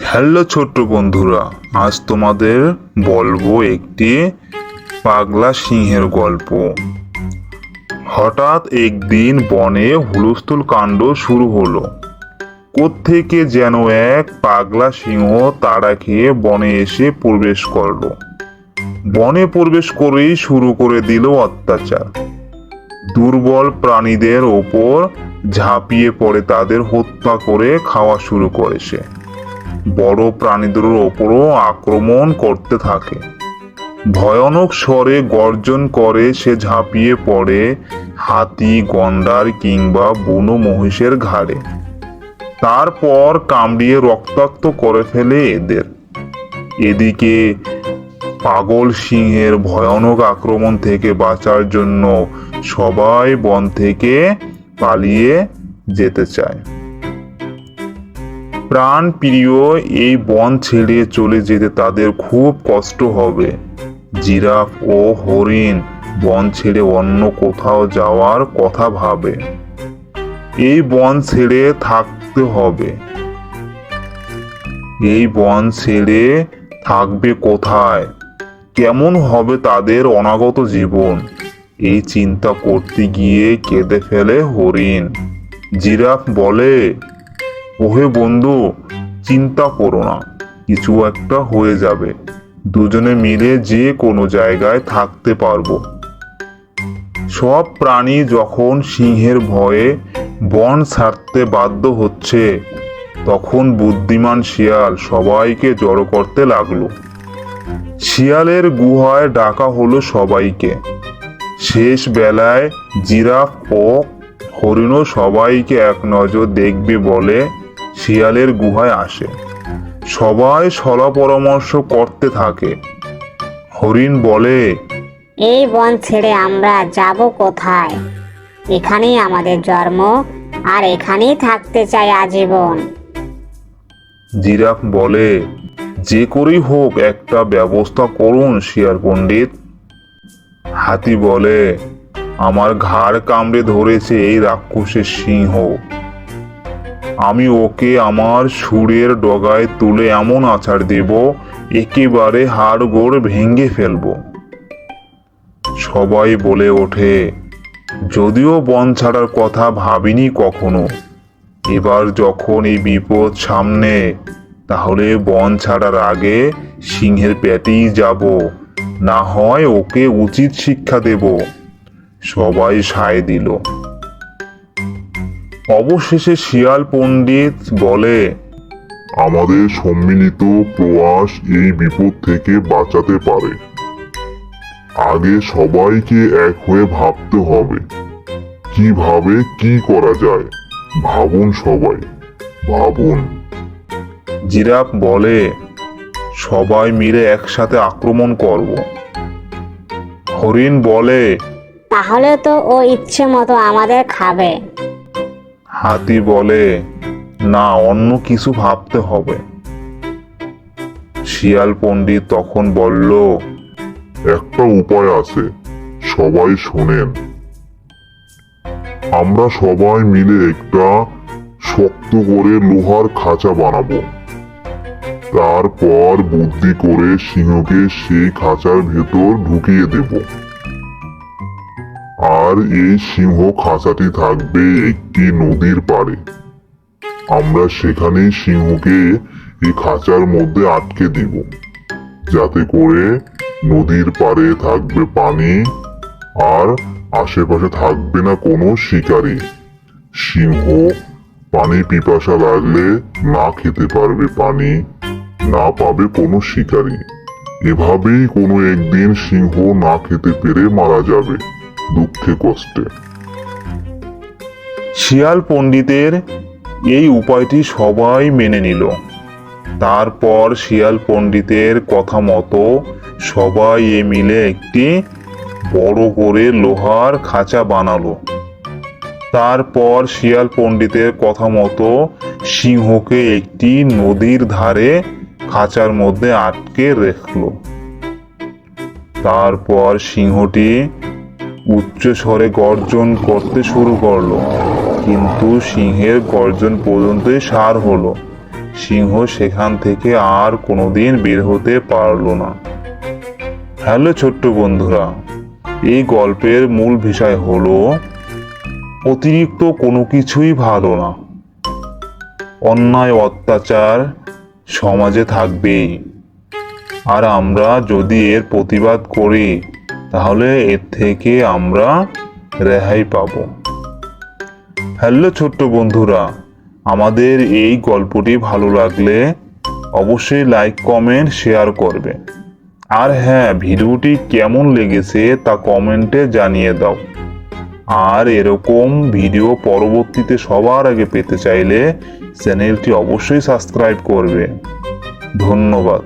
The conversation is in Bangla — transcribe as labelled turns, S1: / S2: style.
S1: হ্যালো ছোট্ট বন্ধুরা, আজ তোমাদের বলব একটি পাগলা সিংহের গল্প। হঠাৎ একদিন বনে হুলস্থুল কাণ্ড শুরু হলো। কোত্থেকে যেন এক পাগলা সিংহ তাড়া খেয়ে বনে এসে প্রবেশ করল। বনে প্রবেশ করেই শুরু করে দিল অত্যাচার। দুর্বল প্রাণীদের ওপর ঝাঁপিয়ে পড়ে তাদের হত্যা করে খাওয়া শুরু করেছে। বড় প্রাণীদের ওপরও আক্রমণ করতে থাকে। ভয়ানক স্বরে গর্জন করে সে ঝাঁপিয়ে পড়ে হাতি, গন্ডার কিংবা বুনো মহিষের ঘাড়ে। তারপর কামড়িয়ে রক্তাক্ত করে ফেলে এদের। এদিকে পাগল সিংহের ভয়ানক আক্রমণ থেকে বাঁচার জন্য সবাই বন থেকে পালিয়ে যেতে চায়। প্রাণ প্রিয় এই বন ছেড়ে চলে যেতে তাদের খুব কষ্ট হবে। জিরাফ ও হরিণ বন ছেড়ে অন্য কোথাও যাওয়ার কথা ভাবে। এই বন ছেড়ে থাকতে হবে। এই বন ছেড়ে থাকবে কোথায়? কেমন হবে তাদের অনাগত জীবন? এই চিন্তা করতে গিয়ে কেঁদে ফেলে হরিণ। জিরাফ বলে ওহে বন্ধু, চিন্তা করো না, কিছু একটা হয়ে যাবে। দুজনে মিলে যে কোনো জায়গায় থাকতে পারব। সব প্রাণী যখন সিংহের ভয়ে বন ছাড়তে বাধ্য হচ্ছে, তখন বুদ্ধিমান শিয়াল সবাইকে জড়ো করতে লাগল। শিয়ালের গুহায় ডাকা হলো সবাইকে। শেষ বেলায় জিরাফ ও হরিণও সবাইকে এক নজর দেখবে বলে শিয়ালের গুহায় আসে। সবাই সলা পরামর্শ করতে থাকে। হরিণ বলে
S2: এই বন ছেড়ে আমরা যাব কোথায়? এখানেই আমাদের জন্ম আর এখানেই থাকতে চাই আজীবন।
S1: জিরাফ বলে যে করেই হোক একটা ব্যবস্থা করুন শিয়াল পণ্ডিত। হাতি বলে আমার ঘাড় কামড়ে ধরেছে এই রাক্ষসের সিংহ। আমি ওকে আমার সুরের ডগায় তুলে এমন আছাড় দেব, একেবারে হাড় গোড় ভেঙে ফেলব। সবাই বলে ওঠে, যদিও বন ছাড়ার কথা ভাবিনি কখনো। এবার যখন এই বিপদ সামনে, তাহলে বন ছাড়ার আগে সিংহের পেটেই যাব। না হয় ওকে উচিত শিক্ষা দেব। সবাই সায় দিল। অবশেষে শিয়াল পণ্ডিত বলে
S3: আমাদের সম্মিলিত প্রয়াস এই বিপদ থেকে বাঁচাতে পারে। আগে সবাইকে এক হয়ে ভাবতে হবে কীভাবে কি করা যায়। ভাবুন সবাই ভাবুন।
S1: জিরাফ বলে সবাই মিলে একসাথে আক্রমণ করব। হরিণ বলে
S2: তাহলে তো ও ইচ্ছে মতো আমাদের খাবে।
S1: হাতি বলে, না, অন্য কিছু ভাবতে হবে। শিয়াল পণ্ডিত তখন বলল,
S3: একটা উপায় আছে, সবাই শোনেন। আমরা সবাই মিলে একটা শক্ত করে লোহার খাঁচা বানাবো। তারপর বুদ্ধি করে সিংহকে সেই খাঁচার ভেতর ঢুকিয়ে দেব। আর এই সিংহ খাঁচাটি থাকবে একটি নদীর পাড়ে। আমরা সেখানেই সিংহকে এই খাঁচার মধ্যে আটকে দিব। যাতে করে নদীর পাড়ে থাকবে পানি, আর আশেপাশে থাকবে না কোনো শিকারী। সিংহ পানি পিপাসা লাগলে না খেতে পারবে পানি, না পাবে কোনো শিকারী। এভাবেই কোনো একদিন সিংহ না খেতে পেরে মারা যাবে। দুঃখে কষ্টে।
S1: শিয়াল পণ্ডিতের এই উপায়টি সবাই মেনে নিল। তারপর শিয়াল পণ্ডিতের কথা মতো সবাই এ মিলে একটি বড় করে লোহার খাঁচা বানালো। তারপর শিয়াল পণ্ডিতের কথা মতো সিংহকে একটি নদীর ধারে খাঁচার মধ্যে আটকে রাখল। তারপর সিংহটি উচ্চ স্বরে গর্জন করতে শুরু করল। কিন্তু সিংহের গর্জন পর্যন্তই সার হলো। সিংহ সেখান থেকে আর কোনোদিন বের হতে পারল না। হ্যালো ছোট্ট বন্ধুরা, এই গল্পের মূল বিষয় হলো, অতিরিক্ত কোনো কিছুই ভালো না। অন্যায়, অত্যাচার সমাজে থাকবেই। আর আমরা যদি এর প্রতিবাদ করি তাহলে এর থেকে আমরা রেহাই পাবো। হ্যালো ছোট্ট বন্ধুরা, আমাদের এই গল্পটি ভালো লাগলে অবশ্যই লাইক কমেন্ট শেয়ার করবে। আর হ্যাঁ ভিডিওটি কেমন লেগেছে তা কমেন্টে জানিয়ে দাও। আর এরকম ভিডিও পরবর্তীতে সবার আগে পেতে চাইলে চ্যানেলটি অবশ্যই সাবস্ক্রাইব করবে। ধন্যবাদ।